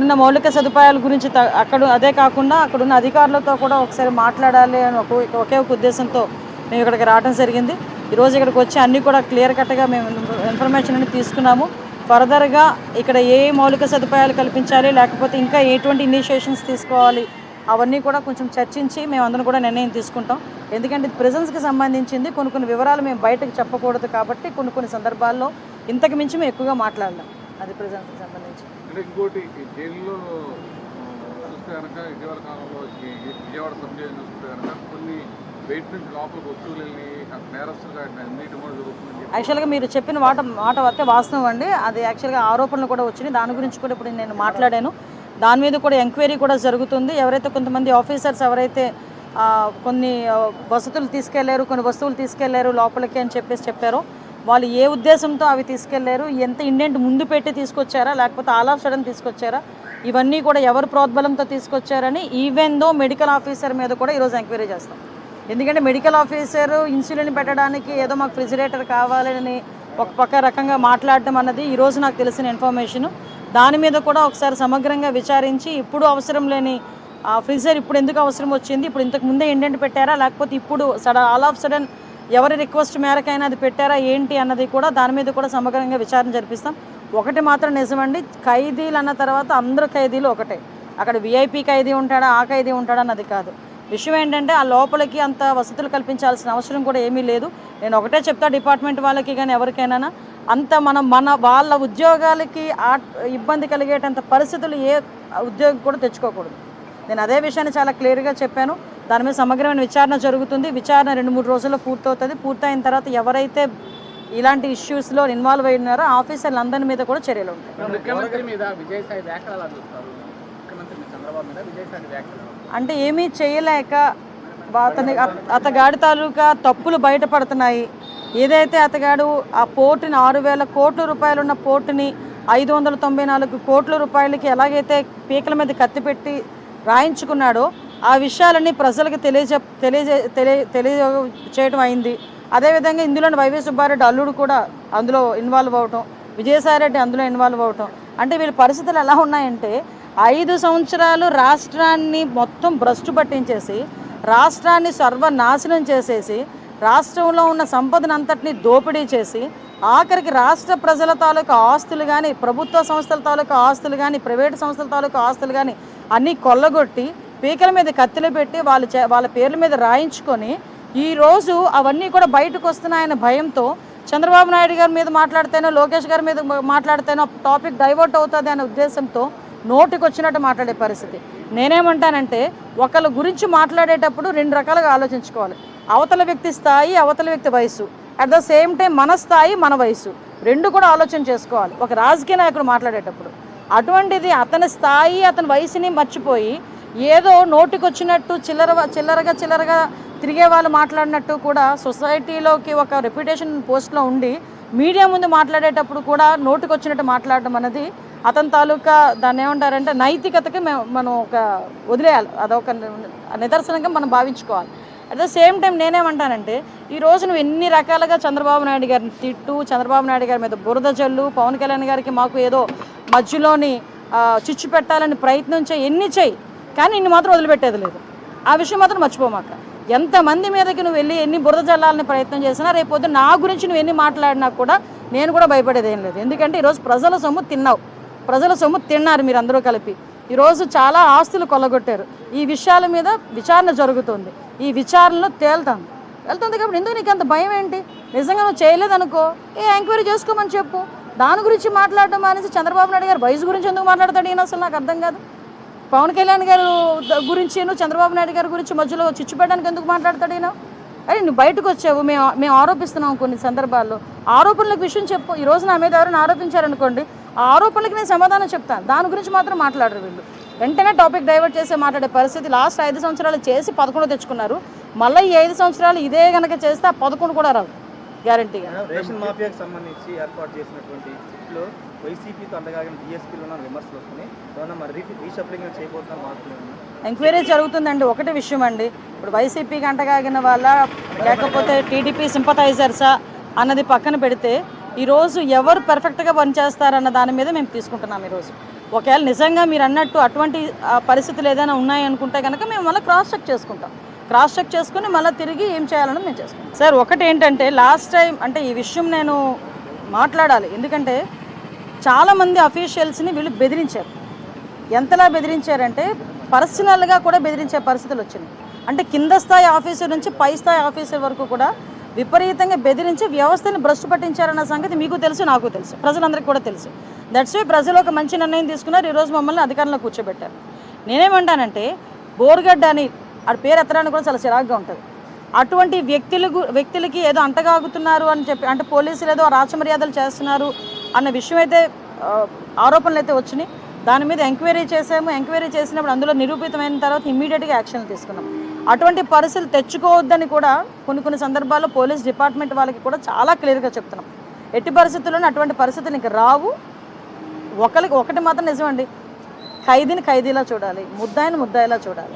ఉన్న మౌలిక సదుపాయాల గురించి త- అక్కడ అదే కాకుండా అక్కడ ఉన్న అధికారులతో కూడా ఒకసారి మాట్లాడాలి అని ఒక ఒకే ఒక ఉద్దేశంతో మేము ఇక్కడికి రావడం జరిగింది. ఈరోజు ఇక్కడికి వచ్చి అన్నీ కూడా క్లియర్ కట్గా మేము ఇన్ఫర్మేషన్ అని తీసుకున్నాము. ఫర్దర్గా ఇక్కడ ఏ మౌలిక సదుపాయాలు కల్పించాలి లేకపోతే ఇంకా ఎటువంటి ఇనిషియేషన్స్ తీసుకోవాలి అవన్నీ కూడా కొంచెం చర్చించి మేము అందరం కూడా నిర్ణయం తీసుకుంటాం. ఎందుకంటే ఇది ప్రెజెన్స్కి సంబంధించింది. కొన్ని కొన్ని వివరాలు మేము బయటకు చెప్పకూడదు కాబట్టి కొన్ని కొన్ని సందర్భాల్లో ఇంతకు మించి మేము ఎక్కువగా మాట్లాడలేం. అది ప్రజెన్స్కి సంబంధించి. ఇంకోటి జైల్లో చూస్తే కనుక ఇటీవల కాలంలో విజయవాడ చూస్తే కనుక కొన్ని వెయిట్ నుంచి లోపలికి వస్తువులు యాక్చువల్గా మీరు చెప్పిన మాట మాట వస్తే వాస్తవం అండి. అది యాక్చువల్గా ఆరోపణలు కూడా వచ్చినాయి. దాని గురించి కూడా ఇప్పుడు నేను మాట్లాడాను. దాని మీద కూడా ఎంక్వైరీ కూడా జరుగుతుంది. ఎవరైతే కొంతమంది ఆఫీసర్స్ ఎవరైతే కొన్ని వసతులు తీసుకెళ్ళారు కొన్ని వస్తువులు తీసుకెళ్ళారు లోపలికి అని చెప్పేసి చెప్పారు వాళ్ళు ఏ ఉద్దేశంతో అవి తీసుకెళ్ళారు ఎంత ఇండెంట్ ముందు పెట్టి తీసుకొచ్చారా లేకపోతే ఆల్ ఆఫ్ సడన్ తీసుకొచ్చారా ఇవన్నీ కూడా ఎవరు ప్రోద్బలంతో తీసుకొచ్చారని ఈవెన్ దో మెడికల్ ఆఫీసర్ మీద కూడా ఈరోజు ఎంక్వైరీ చేస్తాం. ఎందుకంటే మెడికల్ ఆఫీసర్ ఇన్సులిన్ పెట్టడానికి ఏదో మాకు ఫ్రిజిరేటర్ కావాలని ఒక పక్క రకంగా మాట్లాడటం అన్నది ఈరోజు నాకు తెలిసిన ఇన్ఫర్మేషన్. దాని మీద కూడా ఒకసారి సమగ్రంగా విచారించి ఇప్పుడు అవసరం లేని ఆ ఫ్రిజర్ ఇప్పుడు ఎందుకు అవసరం వచ్చింది? ఇప్పుడు ఇంతకు ముందే ఏంటంటే పెట్టారా? లేకపోతే ఇప్పుడు సడన్ ఆల్ ఆఫ్ సడన్ ఎవరి రిక్వెస్ట్ మేరకైనా అది పెట్టారా? ఏంటి అన్నది కూడా దాని మీద కూడా సమగ్రంగా విచారణ జరిపిస్తాం. ఒకటి మాత్రం నిజమండి ఖైదీలు అన్న తర్వాత అందరూ ఖైదీలు ఒకటే. అక్కడ విఐపి ఖైదీ ఉంటాడా? ఆ ఖైదీ ఉంటాడా? అన్నది కాదు. విషయం ఏంటంటే ఆ లోపలికి అంత వసతులు కల్పించాల్సిన అవసరం కూడా ఏమీ లేదు. నేను ఒకటే చెప్తా డిపార్ట్మెంట్ వాళ్ళకి కానీ ఎవరికైనా అంత మనం మన వాళ్ళ ఉద్యోగాలకి ఆ ఇబ్బంది కలిగేటంత పరిస్థితులు ఏ ఉద్యోగి కూడా తెచ్చుకోకూడదు. నేను అదే విషయాన్ని చాలా క్లియర్గా చెప్పాను. దాని మీద సమగ్రమైన విచారణ జరుగుతుంది. విచారణ రెండు మూడు రోజుల్లో పూర్తవుతుంది. పూర్తయిన తర్వాత ఎవరైతే ఇలాంటి ఇష్యూస్లో ఇన్వాల్వ్ అయి ఉన్నారో ఆఫీసర్లు అందరి మీద కూడా చర్యలు ఉంటాయి. అంటే ఏమీ చేయలేక అతని అతగాడి తాలూకా తప్పులు బయటపడుతున్నాయి. ఏదైతే అతగాడు ఆ పోర్టుని ఆరు వేల కోట్ల రూపాయలున్న పోర్టుని ఐదు వందల తొంభై నాలుగు కోట్ల రూపాయలకి ఎలాగైతే పీకల మీద కత్తిపెట్టి రాయించుకున్నాడో ఆ విషయాలన్నీ ప్రజలకు తెలియజే తెలియజే తెలియ తెలియ చేయడం అయింది. అదేవిధంగా ఇందులోని వైవి సుబ్బారెడ్డి అల్లుడు కూడా అందులో ఇన్వాల్వ్ అవటం విజయసాయిరెడ్డి అందులో ఇన్వాల్వ్ అవటం. అంటే వీళ్ళ పరిస్థితులు ఎలా ఉన్నాయంటే ఐదు సంవత్సరాలు రాష్ట్రాన్ని మొత్తం భ్రష్టు పట్టించేసి రాష్ట్రాన్ని సర్వనాశనం చేసేసి రాష్ట్రంలో ఉన్న సంపదను అంతటినీ దోపిడీ చేసి ఆఖరికి రాష్ట్ర ప్రజల తాలూకా ఆస్తులు కానీ ప్రభుత్వ సంస్థల తాలూకా ఆస్తులు కానీ ప్రైవేటు సంస్థల తాలూకా ఆస్తులు కానీ అన్నీ కొల్లగొట్టి పీకల మీద కత్తిలు పెట్టి వాళ్ళ చే వాళ్ళ పేర్ల మీద రాయించుకొని ఈ రోజు అవన్నీ కూడా బయటకు వస్తున్నాయన్న భయంతో చంద్రబాబు నాయుడు గారి మీద మాట్లాడితేనో లోకేష్ గారి మీద మాట్లాడితేనో టాపిక్ డైవర్ట్ అవుతుంది అనే ఉద్దేశంతో నోటికొచ్చినట్టు మాట్లాడే పరిస్థితి. నేనేమంటానంటే ఒకళ్ళ గురించి మాట్లాడేటప్పుడు రెండు రకాలుగా ఆలోచించుకోవాలి. అవతల వ్యక్తి స్థాయి అవతల వ్యక్తి వయసు అట్ ద సేమ్ టైం మన స్థాయి మన వయసు రెండు కూడా ఆలోచన చేసుకోవాలి. ఒక రాజకీయ నాయకుడు మాట్లాడేటప్పుడు. అటువంటిది అతని స్థాయి అతని వయసుని మర్చిపోయి ఏదో నోటికొచ్చినట్టు చిల్లర చిల్లరగా చిల్లరగా తిరిగే వాళ్ళు మాట్లాడినట్టు కూడా సొసైటీలోకి ఒక రెప్యుటేషన్ పోస్ట్లో ఉండి మీడియా ముందు మాట్లాడేటప్పుడు కూడా నోటికొచ్చినట్టు మాట్లాడడం అనేది అతని తాలూకా దాన్ని ఏమంటారంటే నైతికతకి మేము మనం ఒక వదిలేయాలి. అదొక నిదర్శనంగా మనం భావించుకోవాలి. అట్ ద సేమ్ టైం నేనేమంటానంటే ఈ రోజు నువ్వు ఎన్ని రకాలుగా చంద్రబాబు నాయుడు గారిని తిట్టు చంద్రబాబు నాయుడు గారి మీద బురద జల్లు పవన్ కళ్యాణ్ గారికి మాకు ఏదో మధ్యలోని చిచ్చు పెట్టాలని ప్రయత్నం చేయి ఎన్ని చేయి. కానీ నిన్ను మాత్రం వదిలిపెట్టేది లేదు. ఆ విషయం మాత్రం మర్చిపోమాక. ఎంతమంది మీదకి నువ్వు వెళ్ళి ఎన్ని బురద జల్లాలని ప్రయత్నం చేసినా రేపు నా గురించి నువ్వు ఎన్ని మాట్లాడినా కూడా నేను కూడా భయపడేది ఏం లేదు. ఎందుకంటే ఈరోజు ప్రజల సొమ్ము తిన్నావు. ప్రజల సొమ్ము తిన్నారు మీరు అందరూ కలిపి ఈరోజు చాలా ఆస్తులు కొల్లగొట్టారు. ఈ విషయాల మీద విచారణ జరుగుతుంది. ఈ విచారణలో తేలుతాను వెళ్తుంది కాబట్టి ఎందుకు నీకు అంత భయం ఏంటి? నిజంగా నువ్వు చేయలేదనుకో ఏ ఎంక్వైరీ చేసుకోమని చెప్పు. దాని గురించి మాట్లాడడం అనేసి చంద్రబాబు నాయుడు గారు వయసు గురించి ఎందుకు మాట్లాడతాడు ఈయన అసలు నాకు అర్థం కాదు. పవన్ కళ్యాణ్ గారు గురించి నువ్వు చంద్రబాబు నాయుడు గారి గురించి మధ్యలో చిచ్చు పెట్టడానికి ఎందుకు మాట్లాడతాడు ఈయన? అరే నువ్వు బయటకు వచ్చావు. మేము మేము ఆరోపిస్తున్నాం కొన్ని సందర్భాల్లో. ఆరోపణలకు విషయం చెప్పు. ఈ నా మీద ఎవరైనా ఆరోపించారనుకోండి ఆ ఆరోపణలకు నేను సమాధానం చెప్తాను. దాని గురించి మాత్రం మాట్లాడరు వీళ్ళు. వెంటనే టాపిక్ డైవర్ట్ చేసి మాట్లాడే పరిస్థితి లాస్ట్ ఐదు సంవత్సరాలు చేసి పదకొండు తెచ్చుకున్నారు. మళ్ళీ ఈ ఐదు సంవత్సరాలు ఇదే కనుక చేస్తే ఆ పదకొండు కూడా రావు. గ్యారంటీగా రేషన్ మాఫియాకి సంబంధించి ఏర్పాటు చేసినటువంటి సిట్లో వైసీపీతో అండగాగిన డిఎస్పీలో ఉన్న విమర్శలు వస్తున్నాయి. ఏమన్నా మరి రీ రీషఫ్లింగ్ చేయబోతున్న మార్పులు ఏమన్నా? ఎంక్వైరీ జరుగుతుందండి. ఒకటి విషయం అండి. ఇప్పుడు వైసీపీకి అంటగాగిన వాళ్ళ లేకపోతే టీడీపీ సింపథైజర్సా అన్నది పక్కన పెడితే ఈరోజు ఎవరు పర్ఫెక్ట్గా పనిచేస్తారన్న దాని మీద మేము తీసుకుంటున్నాం ఈరోజు. ఒకవేళ నిజంగా మీరు అన్నట్టు అటువంటి పరిస్థితులు ఏదైనా ఉన్నాయనుకుంటే కనుక మేము మళ్ళీ క్రాస్ చెక్ చేసుకుంటాం. క్రాస్ చెక్ చేసుకుని మళ్ళీ తిరిగి ఏం చేయాలని మేము చేసుకుంటాం. సార్ ఒకటి ఏంటంటే లాస్ట్ టైం అంటే ఈ విషయం నేను మాట్లాడాలి. ఎందుకంటే చాలామంది అఫీషియల్స్ని వీళ్ళు బెదిరించారు. ఎంతలా బెదిరించారంటే పర్సనల్గా కూడా బెదిరించే పరిస్థితులు వచ్చినాయి. అంటే కింద స్థాయి ఆఫీసర్ నుంచి పై స్థాయి ఆఫీసర్ వరకు కూడా విపరీతంగా బెదిరించి వ్యవస్థని భ్రష్టు పట్టించారన్న సంగతి మీకు తెలుసు నాకు తెలుసు. ప్రజలందరికీ కూడా తెలుసు. దట్స్ వే ప్రజలు ఒక మంచి నిర్ణయం తీసుకున్నారు. ఈరోజు మమ్మల్ని అధికారంలో కూర్చోబెట్టారు. నేనేమంటానంటే బోర్గడ్డ అని ఆ పేరు ఎత్తడానికి కూడా చాలా చిరాగ్గా ఉంటుంది. అటువంటి వ్యక్తులకు వ్యక్తులకి ఏదో అంటగాగుతున్నారు అని చెప్పి అంటే పోలీసులు ఏదో రాచమర్యాదలు చేస్తున్నారు అన్న విషయం అయితే ఆరోపణలు అయితే వచ్చినాయి. దాని మీద ఎంక్వైరీ చేసాము ఎంక్వైరీ చేసినప్పుడు అందులో నిరూపితమైన తర్వాత ఇమ్మీడియట్గా యాక్షన్లు తీసుకున్నాం. అటువంటి పరిస్థితులు తెచ్చుకోవద్దని కూడా కొన్ని కొన్ని సందర్భాల్లో పోలీస్ డిపార్ట్మెంట్ వాళ్ళకి కూడా చాలా క్లియర్గా చెప్తున్నాం. ఎట్టి పరిస్థితుల్లోనూ అటువంటి పరిస్థితులు ఇంక రావు. ఒకరికి ఒకటి మాత్రం నిజమండి. ఖైదీని ఖైదీలా చూడాలి. ముద్దాయిని ముద్దాయిలా చూడాలి.